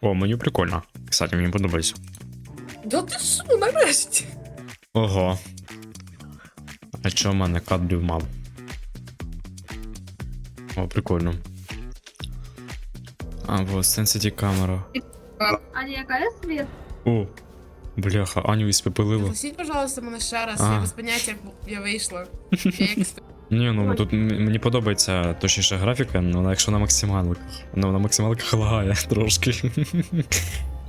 О, меню прикольно. Кстати, мені подобається. Да ти що, нарешті? Ого. А чого в мене кадрів мало? О, прикольно. А, вот, Sensity камера. Аня, яка є світ? О, бляха, Аню іспепелило. Пустіть, пожалуйста, мене ще раз, А. я без поняття, як я вийшла. Я як Ні, ну тут мені подобається точніше графіка, ну вона якщо на максималках. Ну на максималках лагає трошки.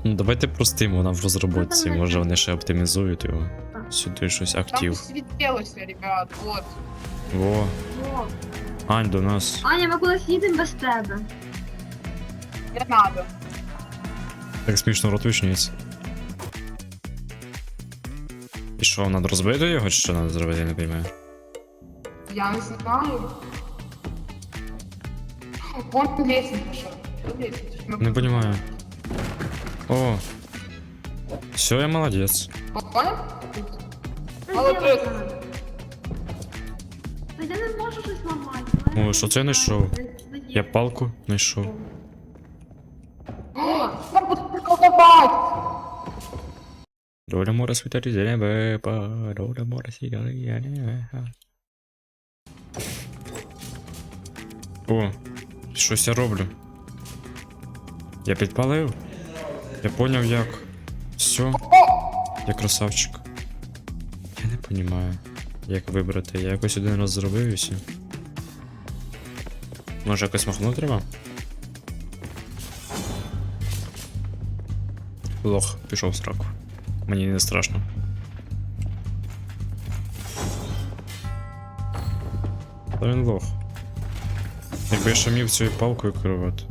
Ну давайте простимо вона в розробці, може вони ще оптимізують його. Сюди щось Там актив. світилося, ребят, вот. Во, О. Ань до нас. Аня, ми кудись їдемо без тебе. Не надо. Так смішно рот вичнюється. І що, треба розбити його, чи що треба зробити, я не розумію. Я не знаю. Вон лестница пошла. Вон лестница. Мы- Не розумію. О. Все, я молодець. Понял? Та Молодець. зробимо. Та я не можу щось ламати. О, що це я знайшов? Я палку знайшов. О, Нам будут приколдовать. Доля море світарі небеба, доля море світарі небеба. О, щось я роблю. Я підпалив. Я поняв як. Все. Я красавчик. Я не понімаю, як вибрати. Я якось один раз зробив і все. Може якось махнути треба? Лох, пішов в сраку. Мені не страшно. Та він лох. Якби я ще міг цією палкою керувати.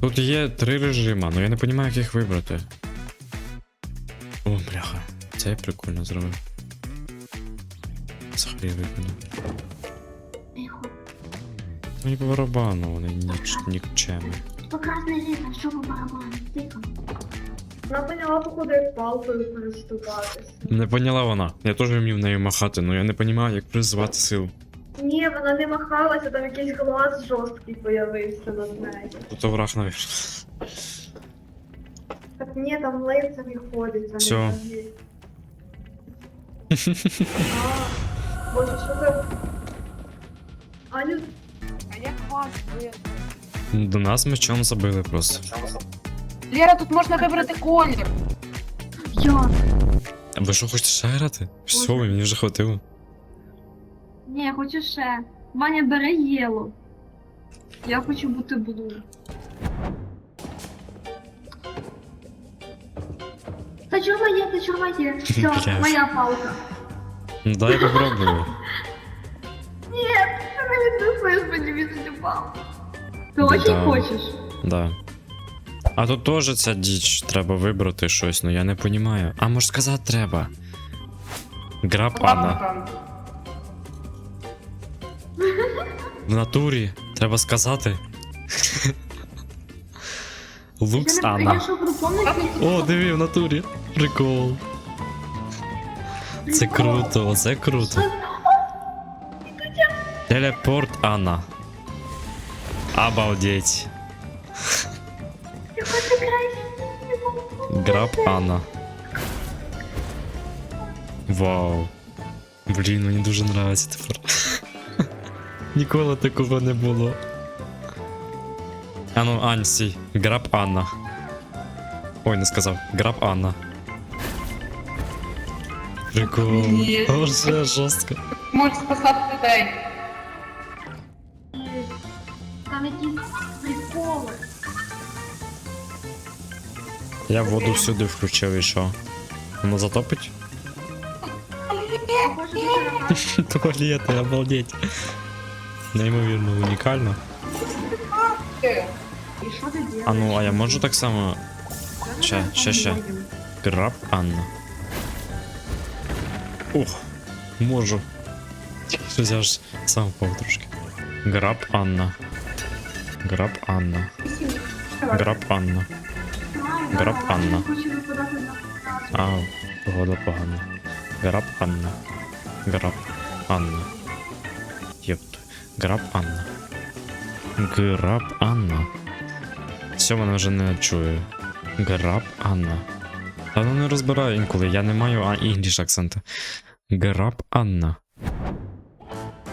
Тут є три режима, але я не розумію, як їх вибрати. О, бляха. Це я прикольно зробив. Взагалі виконав. Тихо. Мені по барабану, вони ніч, нікчемні. Покрасний літа, що по барабану? Тихо. Вона поняла, походу, як палкою переступатися. Не поняла вона. Я теж вмів нею махати, але я не розумію, як призвати силу. Ні, вона не махалася, там якийсь глаз жорсткий появився над нею. Тут враг, навіть. Так ні, там лицеві ходить, а не. А, Боже, що це? Аню, А як вас, блин? До нас мечом забили просто. Лера, тут можна вибрати колір. Йо. А ви що хочете ще грати? Все, мені вже хватило. Ні, я хочу ще. Ваня, бери єло. Я хочу бути блу. Та чого моє, та чого моє? Все, Бля. моя палка. Ну дай попробую. Ні, ти не віднесеш мені від цю палку. Ти Да. очень хочеш? Да. А тут теж ця діч, треба вибрати щось, ну я не розумію. А може сказати треба. Граб Анна. В натурі. Треба сказати. Що припомню, О, диви, в натурі. Прикол. Це круто, це круто. Телепорт Анна. Обалдеть. Граб Анна. Вау. Блін, мені дуже нравиться тепер. Ніколи такого не було. А ну, Ань, сій. Граб Анна. Ой, не сказав. Граб Анна. Прикол. Ні. Боже, жорстко. Можеш спасати людей. Там якісь приколи. Я воду всюди включив і що? Воно затопить? Похоже. Туалети, обалдеть. Неймовірно, унікально. А ну, а я можу так само. Ще, ще, ще. Граб Анна. Ух, можу. Щось я ж сам впав трошки. Граб Анна. Граб Анна. Граб Анна. Граб Анна. Ау, погода погана. Граб Анна. Граб Анна. Граб Анна. Граб Анна. все, вона вже не чує. Граб Анна. Та ну не розбираю інколи, я не маю а інгліш акцента. Граб Анна.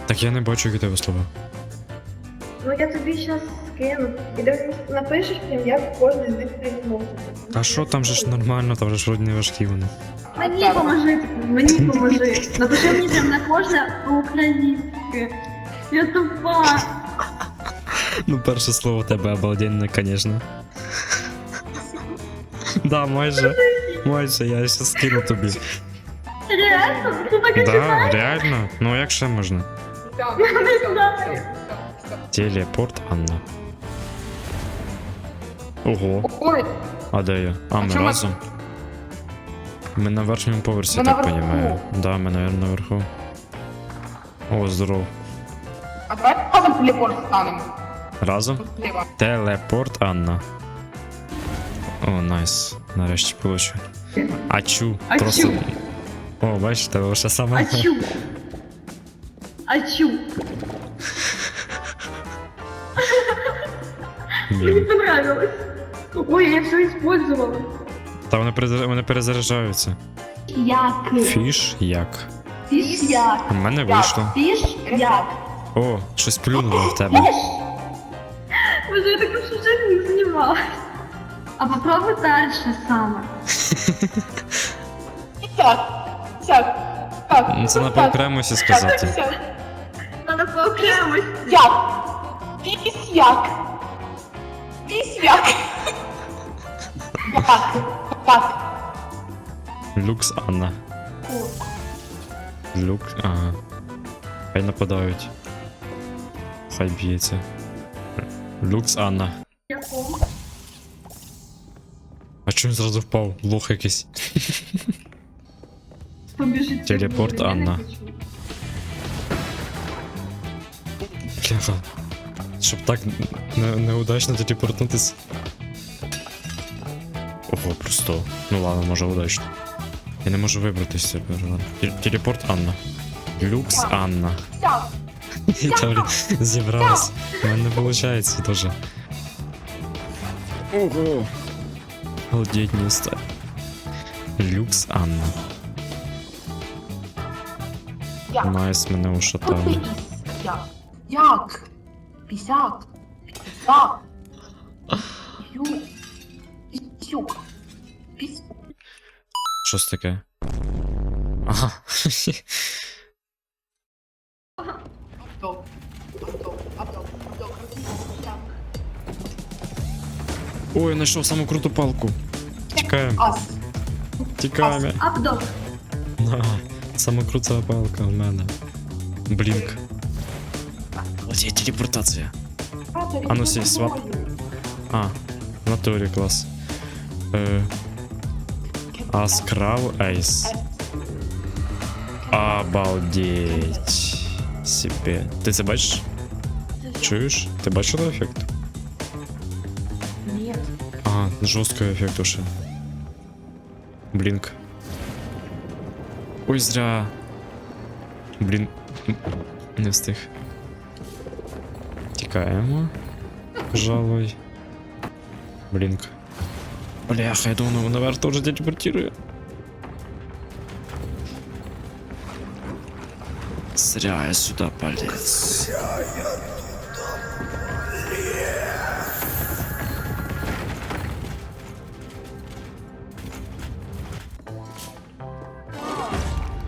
Так я не бачу, які тебе слова. Ну я тобі щас скину. І ти напишеш прям, як кожен з них відмовити. А що там же ж нормально, там же ж вроді не важкі вони. Мені поможи, мені поможи. Напиши мені прям на кожне по-українськи. Я тупа. Ну, перше слово у тебе обалденне, звісно. Да, майже. Майже, я ще скину тобі. Реально? Ти так Да, реально? Ну як ще можна? Телепорт Анна. Ого, Ой, а де я? А, ми чому- разом. Ми на верхньому поверсі, Ми так наверху. розумію. Да, ми, наверное, наверху. О, здоров. Разом телепорт станемо. Разом? Тут. Телепорт Анна. О, найс. Нарешті получу. Ачу. Ачу. Просто. О, бачите, лише саме. Ачу. Ачу. Мені понравилось. Ой, я все использовала. Та вони, перезаря- вони перезаряджаються. Як? Фіш як. Фіш як? У мене вийшло. Фіш як? О, щось плюнуло в тебе. Боже, я таким вже не знімалась. А попробуй дальше саме. Сяк, сяк, так. Ну, Це на так, окремості так, сказати. Надо по окремості. Як? Пісяк. Пісяк. Як? Як? Люкс Анна. Люкс. Ага. Хай нападають. Хай б'ється. Люкс Анна. А чому він зразу впав? Лох якийсь. Телепорт Анна. Бляха. Щоб так не, неудачно телепортнутись. Ого, просто. Ну ладно, може удачно. Я не можу. Тел- Телепорт Анна. Люкс Анна. Сяк. Та, блін, зібралась. У мене не виходить теж. Ого. Обалдеть не стать. Люкс Анна. Як? Найс мене ушатали. із? Як? Як? Пісяк. Пісяк. Ю. Пісюк. Піс... Що це таке? Ага. Абдол. Абдол. Абдол. Абдол. Пісяк. Ой, я знайшов саму круту палку. Тікаємо, Ас. тікаємо. Абдо. На, сама крута палка в мене. Блінк. Ось є телепортація. А ну, сей, свап. А, в натурі клас. Е, Аскрав Ейс. Обалдеть. Себе. Ти це бачиш? Чуєш? Ти бачила ефект? Ні. Ага, жорсткий ефект уже. Блінк. Ой, зря. Блін. м, Не встиг. Тікаємо. Пожалуй. Блінк. Бляха, я думаю, наверх тоже телепортирує. Зря я сюда полез.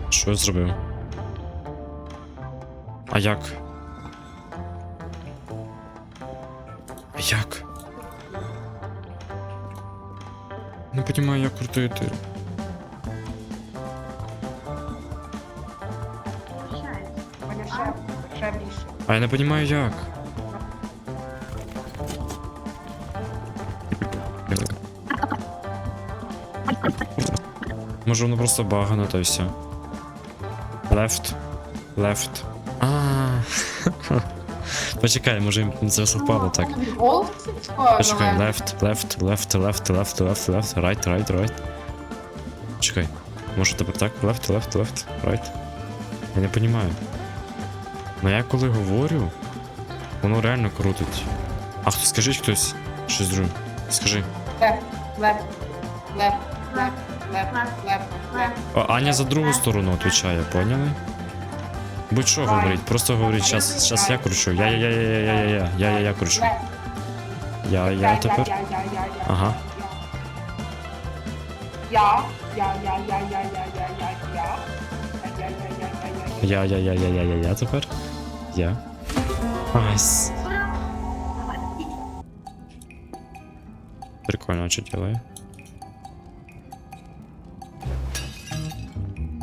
Що я зробив? А як? А як? Не розумію, як крутити. А я не розумію, як. Може воно просто багано, то й все. Left. Left. А. Почекай, може їм це совпало так. Почекай, left, left, left, left, left, left, left, right, right, right. Чекай. Може тепер так? Left, left, left, right. Я не розумію. Ну я коли говорю, воно реально крутить. А хто скажіть хтось щось друге. Скажи. О, Аня за другу сторону отвечає, поняли? Будь-що говорить, просто говорить, щас, щас я кручу. Я, я, я, я, я, я, я, я, я, я кручу. Я, я тепер. Я, я, я. Ага. Я, я, я, я, я, я. Я, я, я, я, я, я, я. Я, я, я, я, я, я, я тепер. Я. Айс. Прикольно, что делаю.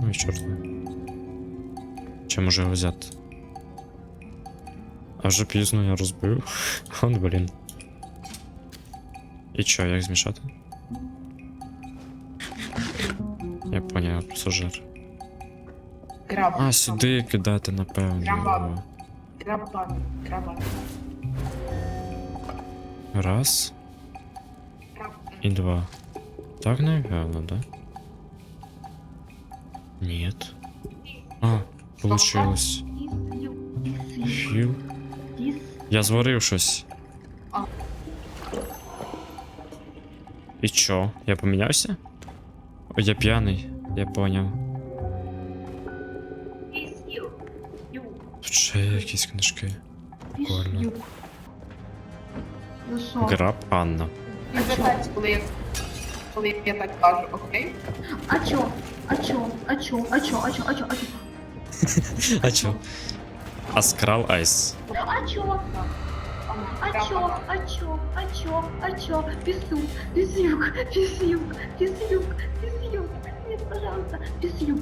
Ну і чорт. Чи може його взяти? А вже пізно я розбив. Он, блін. І чо, як змішати? Я поняв, пасажир. Граб. А, сюди кидати, напевно. Граба. Граба. Граба. Раз Граба. и два. Так, наверное, да? Нет. А, получилось. Фью. Я зварив щось. А. І чо? Я помінявся? О, я п'яний, я поняв. Тут ще якісь книжки. Прикольно. Ну що? Граб Анна. Не звертайся, коли я, коли я так кажу, окей? А чо? А чо? А чо? А чо? А чо? А чо? А чо? А чо? Аскрал Айс. А чо? А чо? А чо? А чо? А чо? Писюк, писюк, писюк, писюк, писюк. Нет, пожалуйста, писюк.